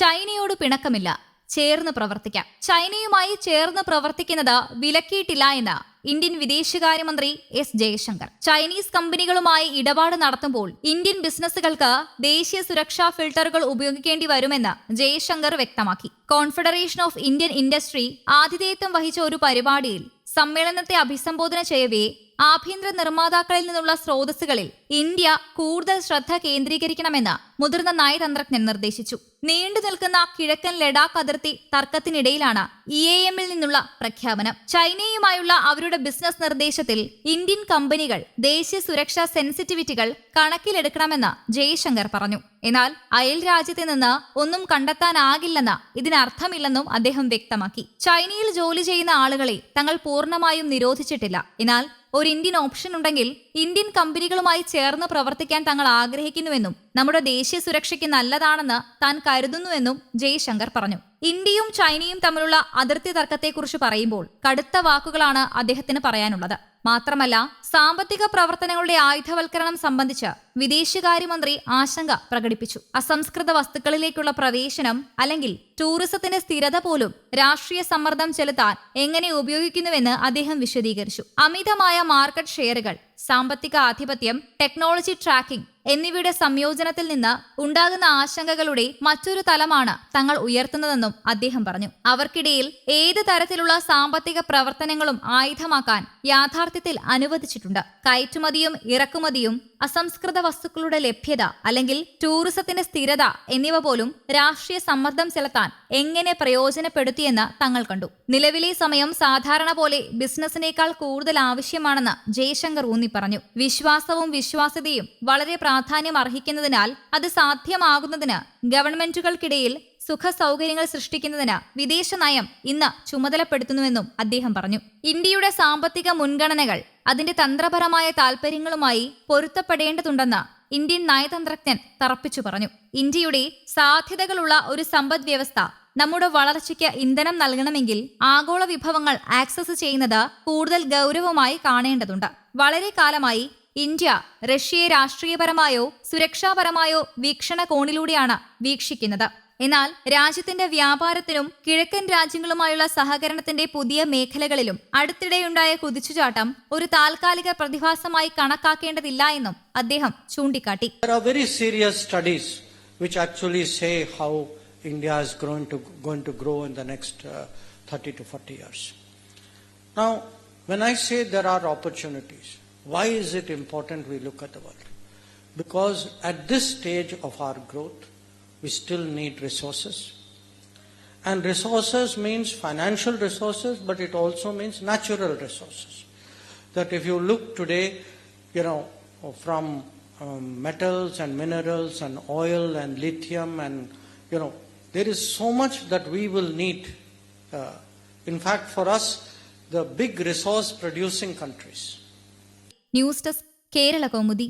ചൈനയോട് പിണക്കമില്ല. ചേർന്ന് പ്രവർത്തിക്കാം. ചൈനയുമായി ചേർന്ന് പ്രവർത്തിക്കുന്നത് വിലക്കിയിട്ടില്ല എന്ന് ഇന്ത്യൻ വിദേശകാര്യമന്ത്രി എസ് ജയശങ്കർ. ചൈനീസ് കമ്പനികളുമായി ഇടപാട് നടത്തുമ്പോൾ ഇന്ത്യൻ ബിസിനസ്സുകൾക്ക് ദേശീയ സുരക്ഷാ ഫിൽട്ടറുകൾ ഉപയോഗിക്കേണ്ടി വരുമെന്ന് ജയശങ്കർ വ്യക്തമാക്കി. കോൺഫെഡറേഷൻ ഓഫ് ഇന്ത്യൻ ഇൻഡസ്ട്രി ആതിഥേയത്വം വഹിച്ച ഒരു പരിപാടിയിൽ സമ്മേളനത്തെ അഭിസംബോധന ചെയ്യവേ ആഭ്യന്തര നിർമ്മാതാക്കളിൽ നിന്നുള്ള സ്രോതസ്സുകളിൽ ഇന്ത്യ കൂടുതൽ ശ്രദ്ധ കേന്ദ്രീകരിക്കണമെന്ന് മുതിർന്ന നയതന്ത്രജ്ഞൻ നിർദ്ദേശിച്ചു. നീണ്ടു നിൽക്കുന്ന കിഴക്കൻ ലഡാക്ക് അതിർത്തി തർക്കത്തിനിടയിലാണ് ഇ എ എമ്മിൽ നിന്നുള്ള പ്രഖ്യാപനം. ചൈനയുമായുള്ള അവരുടെ ബിസിനസ് നിർദ്ദേശത്തിൽ ഇന്ത്യൻ കമ്പനികൾ ദേശീയ സുരക്ഷാ സെൻസിറ്റിവിറ്റികൾ കണക്കിലെടുക്കണമെന്ന് ജയശങ്കർ പറഞ്ഞു. എന്നാൽ അയൽ രാജ്യത്ത് നിന്ന് ഒന്നും കണ്ടെത്താനാകില്ലെന്ന് ഇതിനർത്ഥമില്ലെന്നും അദ്ദേഹം വ്യക്തമാക്കി. ചൈനയിൽ ജോലി ചെയ്യുന്ന ആളുകളെ തങ്ങൾ പൂർണമായും നിരോധിച്ചിട്ടില്ല. എന്നാൽ ഒരു ഇന്ത്യൻ ഓപ്ഷൻ ഉണ്ടെങ്കിൽ ഇന്ത്യൻ കമ്പനികളുമായി ചേർന്ന് പ്രവർത്തിക്കാൻ തങ്ങൾ ആഗ്രഹിക്കുന്നുവെന്നും നമ്മുടെ ദേശീയ സുരക്ഷയ്ക്ക് നല്ലതാണെന്ന് താൻ കരുതുന്നുവെന്നും ജയ്ശങ്കർ പറഞ്ഞു. ഇന്ത്യയും ചൈനയും തമ്മിലുള്ള അതിർത്തി തർക്കത്തെക്കുറിച്ച് പറയുമ്പോൾ കടുത്ത വാക്കുകളാണ് അദ്ദേഹത്തിന് പറയാനുള്ളത്. മാത്രമല്ല സാമ്പത്തിക പ്രവർത്തനങ്ങളുടെ ആയുധവൽക്കരണം സംബന്ധിച്ച് വിദേശകാര്യമന്ത്രി ആശങ്ക പ്രകടിപ്പിച്ചു. അസംസ്കൃത വസ്തുക്കളിലേക്കുള്ള പ്രവേശനം അല്ലെങ്കിൽ ടൂറിസത്തിന്റെ സ്ഥിരത പോലും രാഷ്ട്രീയ സമ്മർദ്ദം ചെലുത്താൻ എങ്ങനെ ഉപയോഗിക്കുന്നുവെന്ന് അദ്ദേഹം വിശദീകരിച്ചു. അമിതമായ മാർക്കറ്റ് ഷെയറുകൾ സാമ്പത്തിക ആധിപത്യം ടെക്നോളജി ട്രാക്കിംഗ് എന്നിവയുടെ സംയോജനത്തിൽ നിന്ന് ഉണ്ടാകുന്ന ആശങ്കകളുടെ മറ്റൊരു തലമാണ് തങ്ങൾ ഉയർത്തുന്നതെന്നും അദ്ദേഹം പറഞ്ഞു. അവർക്കിടയിൽ ഏത് തരത്തിലുള്ള സാമ്പത്തിക പ്രവർത്തനങ്ങളും ആയുധമാക്കാൻ യാഥാർത്ഥ്യത്തിൽ അനുവദിച്ചിട്ടുണ്ട്. കയറ്റുമതിയും ഇറക്കുമതിയും അസംസ്കൃത വസ്തുക്കളുടെ ലഭ്യത അല്ലെങ്കിൽ ടൂറിസത്തിന്റെ സ്ഥിരത എന്നിവ പോലും രാഷ്ട്രീയ സമ്മർദ്ദം ചെലുത്താൻ എങ്ങനെ പ്രയോജനപ്പെടുത്തിയെന്ന് തങ്ങൾ കണ്ടു. നിലവിലെ സമയം സാധാരണ പോലെ ബിസിനസിനേക്കാൾ കൂടുതൽ ആവശ്യമാണെന്ന് ജയശങ്കർ ഊന്നി പറഞ്ഞു. വിശ്വാസവും വിശ്വാസ്യതയും വളരെ പ്രാധാന്യം അർഹിക്കുന്നതിനാൽ അത് സാധ്യമാകുന്നതിന് ഗവൺമെന്റുകൾക്കിടയിൽ സുഖ സൗകര്യങ്ങൾ സൃഷ്ടിക്കുന്നതിന് വിദേശ നയം ഇന്ന് ചുമതലപ്പെടുത്തുന്നുവെന്നും അദ്ദേഹം പറഞ്ഞു. ഇന്ത്യയുടെ സാമ്പത്തിക മുൻഗണനകൾ അതിന്റെ തന്ത്രപരമായ താൽപര്യങ്ങളുമായി പൊരുത്തപ്പെടേണ്ടതുണ്ടെന്ന് ഇന്ത്യൻ നയതന്ത്രജ്ഞൻ തറപ്പിച്ചു പറഞ്ഞു. ഇന്ത്യയുടെ സാധ്യതകളുള്ള ഒരു സമ്പദ് വ്യവസ്ഥ നമ്മുടെ വളർച്ചയ്ക്ക് ഇന്ധനം നൽകണമെങ്കിൽ ആഗോള വിഭവങ്ങൾ ആക്സസ് ചെയ്യുന്നത് കൂടുതൽ ഗൗരവമായി കാണേണ്ടതുണ്ട്. വളരെ കാലമായി ഇന്ത്യ റഷ്യയെ രാഷ്ട്രീയപരമായോ സുരക്ഷാപരമായോ വീക്ഷണകോണിലൂടെയാണ് വീക്ഷിക്കുന്നത്. എന്നാൽ രാജ്യത്തിന്റെ വ്യാപാരത്തിനും കിഴക്കൻ രാജ്യങ്ങളുമായുള്ള സഹകരണത്തിന്റെ പുതിയ മേഖലകളിലും അടുത്തിടെയുണ്ടായ കുതിച്ചുചാട്ടം ഒരു താൽക്കാലിക പ്രതിഭാസമായി കണക്കാക്കേണ്ടതില്ല എന്നും അദ്ദേഹം ചൂണ്ടിക്കാട്ടി. India is going to, going to grow in the next uh, 30 to 40 years. Now, when I say there are opportunities, why is it important we look at the world? Because at this stage of our growth, we still need resources. And resources means financial resources, but it also means natural resources. That if you look today, you know, from um, metals and minerals and oil and lithium and, you know, there is so much that we will need. Uh, in fact, for us, the big resource producing countries. News desk Kerala Kaumudi